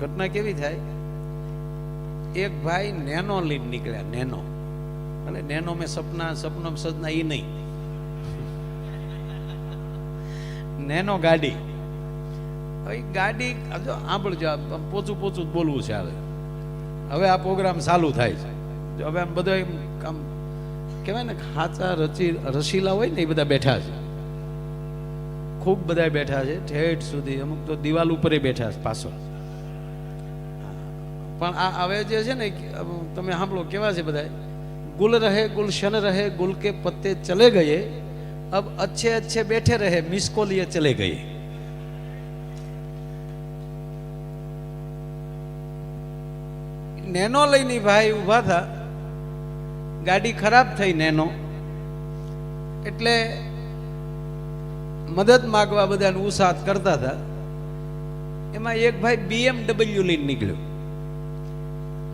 ઘટના કેવી થાય? એક ભાઈ નેનો લઈને નીકળ્યા, નેનો. અને નેનો મેં સપના, સપનો સજના એ નહીં. નેનો ગાડી. હવે ગાડી જો આંબળજો પોચું પોચું બોલવું છે હવે. હવે આ પ્રોગ્રામ ચાલુ થાય છે. હવે આમ બધો એમ આમ કહેવાય ને ખાચા રચી, રસીલા હોય ને એ બધા બેઠા છે. ખૂબ બધા બેઠા છે. ઠેઠ સુધી અમુક તો દિવાલ ઉપર બેઠા છે પાછળ. પણ આ હવે જે છે ને તમે સાંભળો, કેવા છે બધા ગુલ રહે ગુલશન રહે, ગુલ કે પત્તે ચલે ગયે. અબ અચ્છે અચ્છે બેઠે રહે મિસકો ચલે ગયે. નેનો લઈને ભાઈ ઊભા હતા ગાડી ખરાબ થઈ નેનો. એટલે મદદ માગવા બધાને ઉત્સાહ કરતા હતા એમાં એક ભાઈ બીએમડબલ્યુ લઈને નીકળ્યો.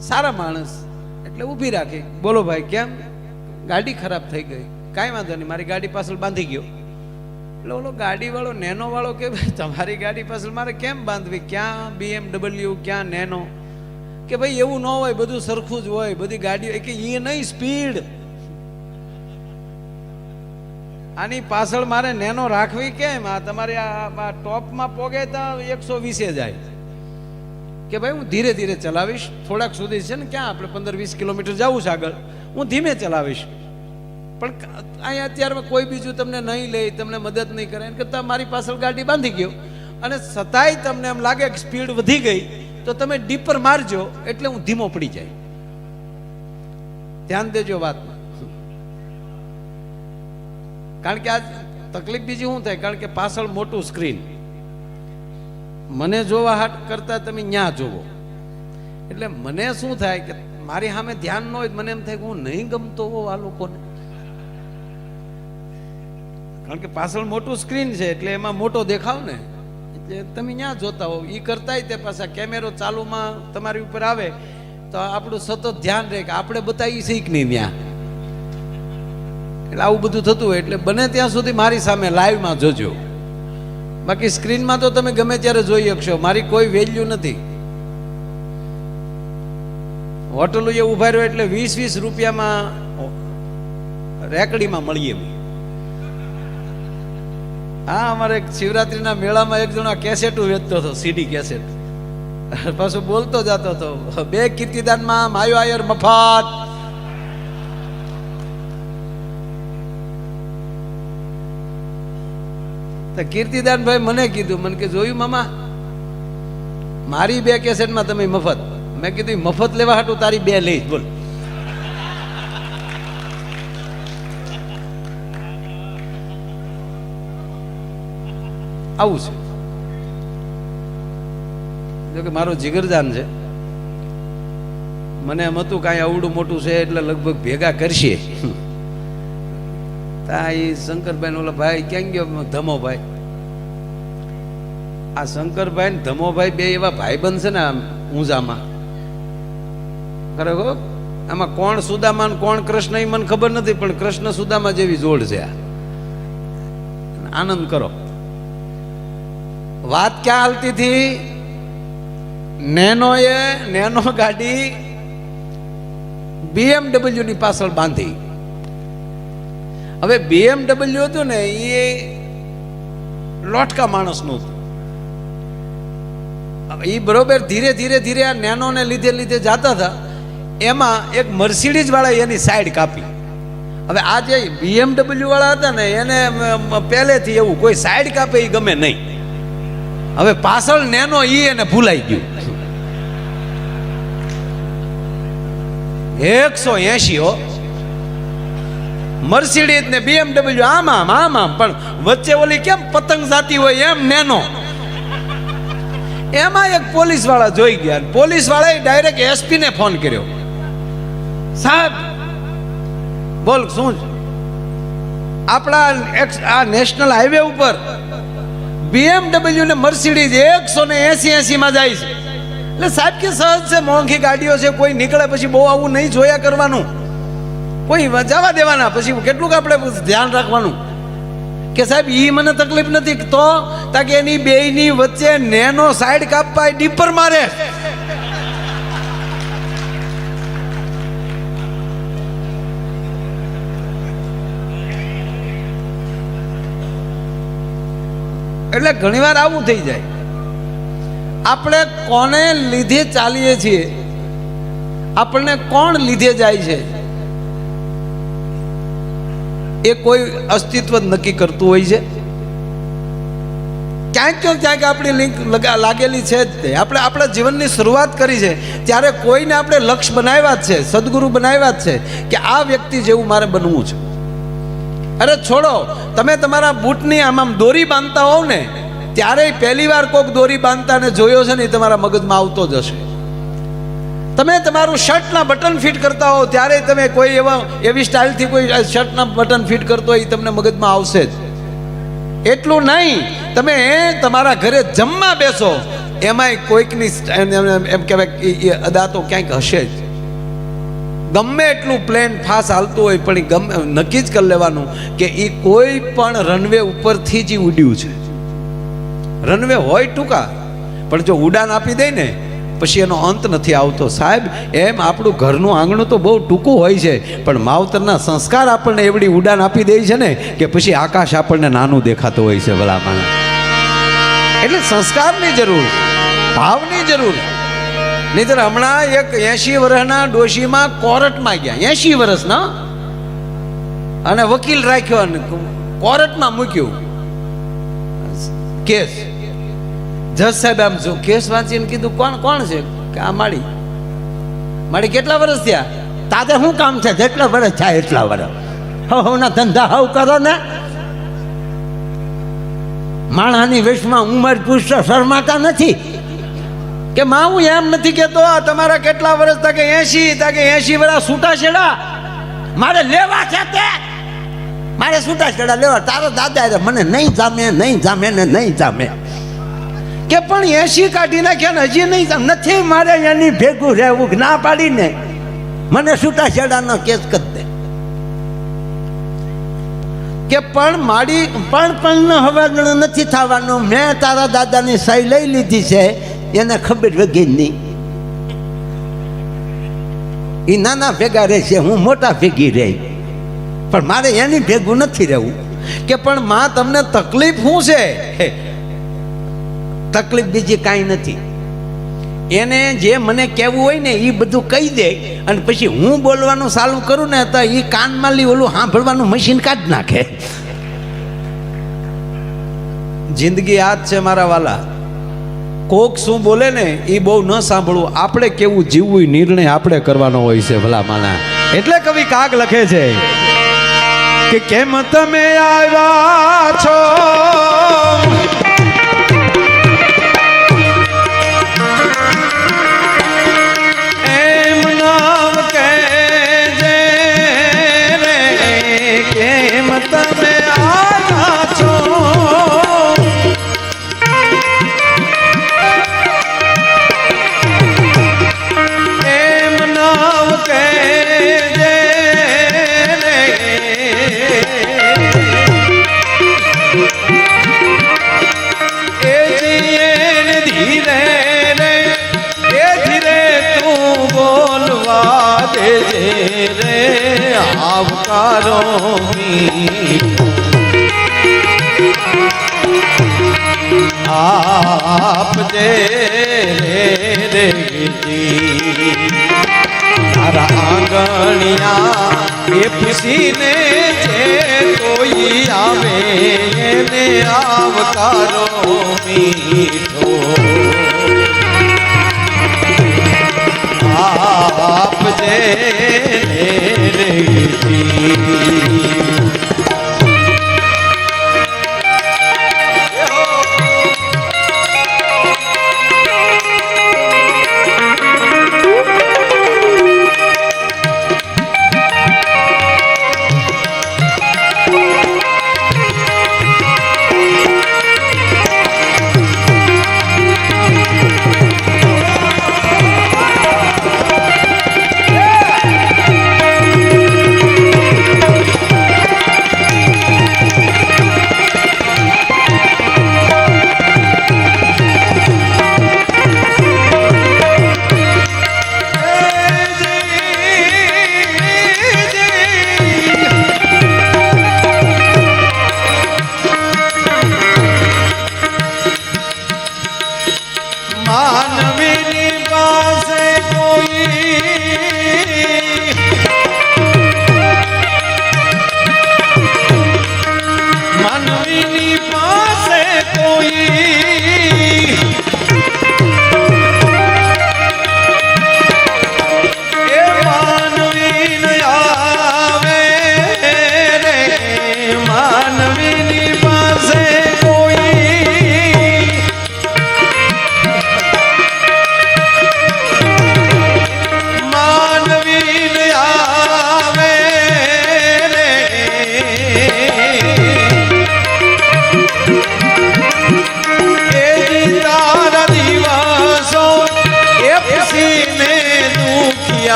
સારા માણસ એટલે ઊભી રાખી. બોલો ભાઈ, કેમ? ગાડી ખરાબ થઈ ગઈ. કાંઈ વાંધો નહીં, મારી ગાડી પાછળ બાંધી ગયો. એટલે ઓલો ગાડીવાળો, નેનોવાળો નેનો વાળો કે ભાઈ, તમારી ગાડી પાછળ મારે કેમ બાંધવી? ક્યાં બીએમડબલ્યુ ક્યાં નેનો? કે ભાઈ, એવું ન હોય, બધું સરખું જ હોય, બધી ગાડીઓ કે એ નહીં, સ્પીડ. આની પાછળ મારે નેનો રાખવી કેમ? આ તમારે આ ટોપમાં પોગે તો એકસો વીસે જાય. કે ભાઈ હું ધીરે ધીરે ચલાવીશ. થોડાક સુધી છે ને ક્યાં આપણે પંદર વીસ કિલોમીટર જવું છે આગળ. હું ધીમે ચલાવીશ. પણ અહીંયા અત્યારમાં કોઈ બીજું તમને નહીં લે તમને મદદ નહીં કરે. કરતાં મારી પાછળ ગાડી બાંધી ગયો. અને છતાંય તમને એમ લાગે કે સ્પીડ વધી ગઈ, તો તમે ડીપર મારજો, એટલે હું ધીમો પડી જાય. ધ્યાન દેજો વાતમાં. કારણ કે આ તકલીફ બીજી શું થાય? કારણ કે પાછળ મોટું સ્ક્રીન મને જોવા હાટ કરતા તમે ન્યા જોવો. એટલે મને શું થાય કે મારી સામે ધ્યાન ન હોય મને એમ થાય કે હું નહીં ગમતો હોઉં આ લોકોને. કારણ કે પાછળ મોટું સ્ક્રીન છે, એટલે એમાં મોટો દેખાવ ને. એટલે તમે ત્યાં જોતા હો એ કરતાય તે પાછા કેમેરો ચાલુમાં તમારી ઉપર આવે તો આપણું સતત ધ્યાન રહે કે આપણે બતાવી શીખ નહીં ત્યાં એટલે આવું બધું થતું હોય, એટલે બને ત્યાં સુધી મારી સામે લાઈવમાં જોજો. બાકી સ્ક્રીનમાં તો તમે ગમે ત્યારે જોઈ શકશો. મારી કોઈ વેલ્યુ નથી. હોટલો એ ઊભા રહ્યો એટલે વીસ વીસ રૂપિયામાં રેકડીમાં મળીએ હા, અમારે શિવરાત્રીના મેળામાં એક જણા કેસેટું વેચતો હતો સીડી કેસેટ પાછું બોલતો જતો હતો, બે કીર્તિદાનમાં માયો આયર મફત. તો કીર્તિદાન ભાઈ મને કીધું, મને કે, જોયું મામા? મારી બે કેસેટમાં તમે મફત. મેં કીધું મફત લેવા હાટું તારી બે લઈશ બોલ. આવું છે. જો કે મારો જીગરદાન છે. મને એમ હતું કાંઈ અવડું મોટું છે એટલે લગભગ ભેગા કરશે. તા એ શંકરભાઈ ઓલા ભાઈ ક્યાં ગયો? ધમોભાઈ. આ શંકરભાઈ ને ધમોભાઈ બે એવા ભાઈ છે ને આમ ઊંઝામાં. ખરેખર આમાં કોણ સુદામા કોણ કૃષ્ણ એ મને ખબર નથી, પણ કૃષ્ણ સુદામા જેવી જોડ છે આ. આનંદ કરો. વાત ક્યાં હાલતી હતી? નેનો એ નેનો ગાડી બીએમડબલ્યુ ની પાછળ બાંધી. હવે બીએમડબલ્યુ હતું ને એ લોટકા માણસનું હતું. એ બરોબર ધીરે ધીરે ધીરે આ નેનોને લીધે લીધે જતા હતા. એમાં એક મર્સિડીઝ વાળા એની સાઈડ કાપી. હવે આ જે બીએમડબલ્યુ વાળા હતા ને, એને પહેલેથી એવું કોઈ સાઈડ કાપે એ ગમે નહીં. હવે પાછળ નેનો એ એને ભૂલાઈ ગયું. એકસો એસી હો. મર્સિડીઝ ને બીએમડબલ્યુ આમ આમ આમ આમ. પણ વચ્ચે ઓલી કેમ પતંગ જાતી હોય એમ નેનો? એમાં એક પોલીસવાળા જોઈ ગયા પોલીસ વાળાએ ડાયરેક્ટ એસપી ને ફોન કર્યો. સાહેબ, બોલ, શું આપણા આ નેશનલ હાઈવે ઉપર બીએમડબલ્યુ ને મર્સિડીઝ એકસો ને એસી એસી માં જાય છે. એટલે સાહેબ, કે સહજ છે, મોંઘી ગાડીઓ છે, કોઈ નીકળે પછી બહુ આવું નહીં જોયા કરવાનું. કોઈ જવા દેવાના. પછી કેટલું આપણે ધ્યાન રાખવાનું. કે સાહેબ એ મને તકલીફ નથી. તો તાકે એની બેયની વચ્ચે નેનો સાઈડ કાપવા ડીપર મારે. એટલે ઘણીવાર આવું થઈ જાય. આપણે કોને લીધે ચાલીએ છીએ? આપણને કોણ લીધે જાય છે? એ કોઈ અસ્તિત્વ જ નક્કી કરતું હોય છે? ક્યાંક ક્યાંક ક્યાંક આપણી લિંક લાગેલી છે જ તે. આપણે આપણા જીવનની શરૂઆત કરી છે, ત્યારે કોઈને આપણે લક્ષ્ય બનાવ્યા જ છે, સદગુરુ બનાવ્યા જ છે, કે આ વ્યક્તિ જેવું મારે બનવું છે. અરે છોડો, તમે તમારા બૂટની આમ આમ દોરી બાંધતા હોવ ને, ત્યારે પહેલી વાર કોઈક દોરી બાંધતા ને જોયો છે ને, એ તમારા મગજમાં આવતો જ હશે. તમે તમારું શર્ટના બટન ફિટ કરતા હો, ત્યારે તમે કોઈ એવા, એવી સ્ટાઇલથી કોઈ શર્ટના બટન ફિટ કરતો હોય તમને મગજમાં આવશે જ. એટલું નહીં, તમે તમારા ઘરે જમવા બેસો, એમાંય કોઈકની એમ કહેવાય એ અદા તો ક્યાંક હશે જ. ગમે એટલું પ્લેન ફાસ હાલતું હોય, પણ ગમે, નક્કી જ કરી લેવાનું કે એ કોઈ પણ રનવે ઉપરથી જ ઉડ્યું છે. રનવે હોય ટૂંકા, પણ જો ઉડાન આપી દે ને પછી એનો અંત નથી આવતો. સાહેબ, એમ આપણું ઘરનું આંગણું તો બહુ ટૂંકું હોય છે, પણ માવતરના સંસ્કાર આપણને એવડી ઉડાન આપી દે છે ને કે પછી આકાશ આપણને નાનું દેખાતું હોય છે ભલામણ. એટલે સંસ્કારની જરૂર, ભાવની જરૂર. નહીતર હમણાં એક એસી વર્ષના ડોશીમાં કોર્ટમાં ગયા એસી વર્ષના અને વકીલ રાખ્યો અને કોર્ટમાં મૂક્યું. કેસ. જજ સાહેબ, આમ જો કેસ વાંચીને કીધું, કોણ કોણ છે? કે આ માડી માડી કેટલા વર્ષ થયા? તાતે શું કામ છે? જેટલા વર્ષ થાય એટલા વર્ષ. હવ ના ધંધા હવ કરો ને. માણાની વેશમાં ઉંમર પૂછતો શરમાતા નથી. કે માં હું એમ નથી કેતો તમારા કેટલા વર્ષ તા કે એસી તા કે એસી વર્ષ છૂટા છેડા? મારે લેવા છે તે. મારે છૂટા છેડા લેવા. તારો દાદા મને નહીં જામે નહીં જામે ને નહીં જામે. કે પણ એસી કાઢી નાખ્યા હજી નહીં નથી મારે એની ભેગું રહેવું ના પાડીને. મને છૂટા છેડાનો કેસ કરી દે. કે પણ મારી, પણ પણ હવાગણું નથી થવાનું. મેં તારા દાદાની સહી લઈ લીધી છે, એને ખબર વગી નહીં. એ નાના ભેગા રહેશે હું મોટા ભેગી રહી. પણ મારે એની ભેગું નથી રહેવું. કે પણ માં, તમને તકલીફ શું છે? તકલીફ બીજી કાંઈ નથી. એને જે મને કહેવું હોય ને એ બધું કહી દે અને પછી હું બોલવાનું ચાલુ કરું ને તો એ કાનમાં લી ઓલું સાંભળવાનું મશીન કાઢી નાખે. જિંદગી આ જ છે મારા વાલા. કોક શું બોલે ને એ બહુ ન સાંભળવું. આપણે કેવું જીવવું નિર્ણય આપણે કરવાનો હોય છે ભલા માના. એટલે કવિ કાગ લખે છે કે કેમ તમે આવ્યા આવકારો આપ આપજે રે જી. તારા આંગણિયા એ ખુશીને જે કોઈ આવે એને આવકારો મીઠો. આપજે રે Thank you.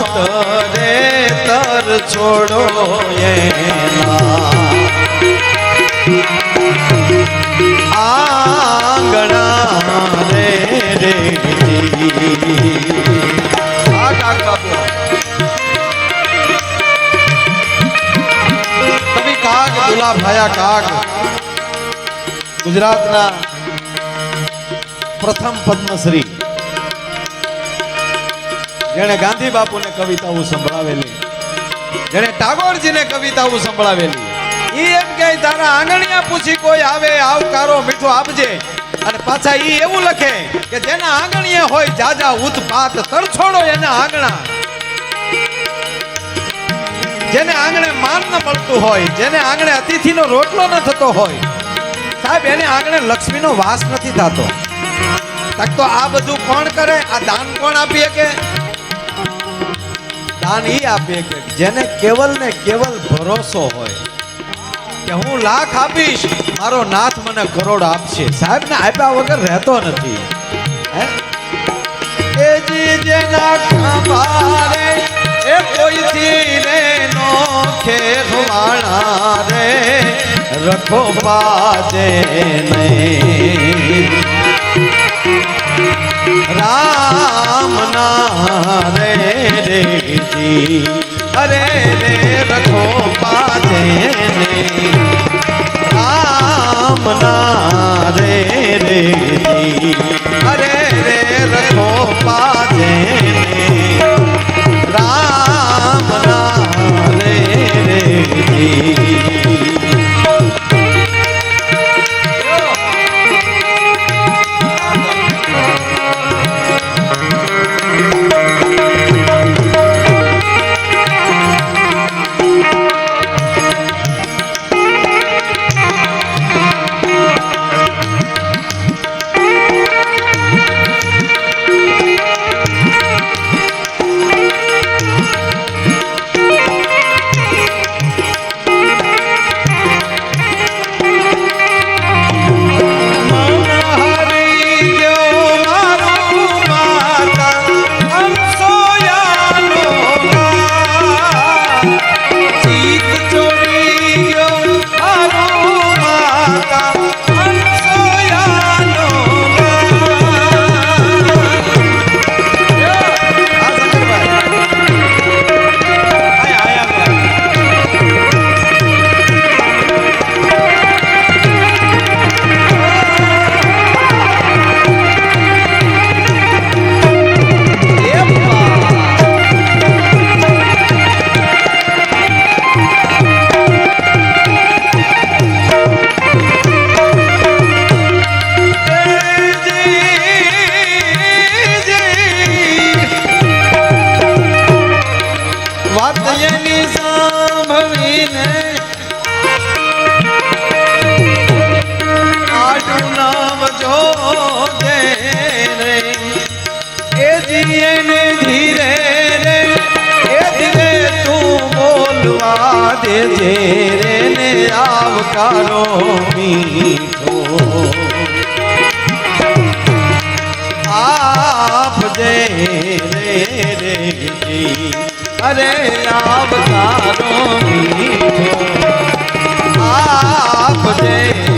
ઉત્પાત રે તર છોડો આંગણા રે રે આ કાક બાપુ. ગુજરાતના પ્રથમ પદ્મશ્રી. જેણે ગાંધી બાપુને કવિતાઓ સંભળાવેલી. જેણે ટાગોરજીને કવિતાઓ સંભળાવેલી. ઈ એમ કે તારા આંગણિયા પૂછી કોઈ આવે, આવકારો મીઠો આપજે. અને પાછા ઈ એવું લખે કે જેના આંગણિયા હોય જાજા ઉત્પાત તરછોડો એના આંગણા. જેને આંગણે માન ન મળતું હોય, જેને આંગણે અતિથિનો રોટલો ન થતો હોય, સાહેબ, એને આંગણે લક્ષ્મીનો વાસ નથી થતો. તો આ બધું કોણ કરે? આ દાન કોણ આપીએ કે દાન ઈ આપીએ કે જેને કેવલ ને કેવલ ભરોસો હોય કે હું લાખ આપીશ, મારો નાથ મને કરોડ આપશે. સાહેબ ને આપ્યા વગર રહેતો નથી. હે? એ જી જેના ખંભારે, એ કોઈ રે નો ખેરવાણા રે? રખો બાજે નહીં. રામ ના રે. જી. અરે રે રખો બાજે ને આમના રે રે જી. અરે રે રખો જેરેને આવકારો મીઠો. આપ જય રે ગીતી અરે આવકારો મીઠો. આપ જય